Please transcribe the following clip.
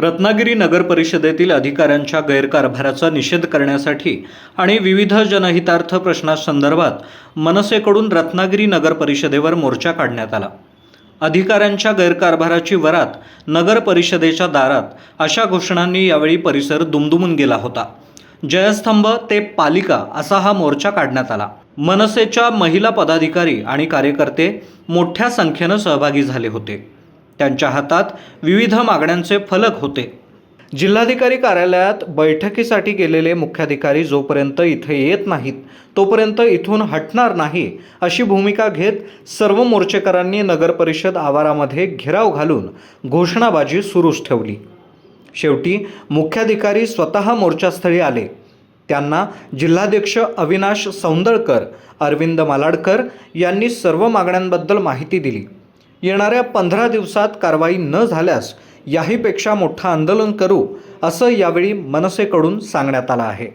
रत्नागिरी नगर परिषदेतील अधिकाऱ्यांच्या गैरकारभाराचा निषेध करण्यासाठी आणि विविध जनहितार्थ प्रश्नासंदर्भात मनसेकडून रत्नागिरी नगर परिषदेवर मोर्चा काढण्यात आला. अधिकाऱ्यांच्या गैरकारभाराची वरात नगर परिषदेच्या दारात अशा घोषणांनी यावेळी परिसर दुमदुमून गेला होता. जयस्तंभ ते पालिका असा हा मोर्चा काढण्यात आला. मनसेच्या महिला पदाधिकारी आणि कार्यकर्ते मोठ्या संख्येनं सहभागी झाले होते. त्यांच्या हातात विविध मागण्यांचे फलक होते. जिल्हाधिकारी कार्यालयात बैठकीसाठी गेलेले मुख्याधिकारी जोपर्यंत इथे येत नाहीत तोपर्यंत इथून हटणार नाही अशी भूमिका घेत सर्व मोर्चेकरांनी नगरपरिषद आवारामध्ये घेराव घालून घोषणाबाजी सुरूच ठेवली. शेवटी मुख्याधिकारी स्वतः मोर्चास्थळी आले. त्यांना जिल्हाध्यक्ष अविनाश सौंदळकर अरविंद मालाडकर यांनी सर्व मागण्यांबद्दल माहिती दिली. येणाऱ्या पंधरा दिवसात कारवाई न झाल्यास याहीपेक्षा मोठं आंदोलन करू असं यावेळी मनसेकडून सांगण्यात आलं आहे.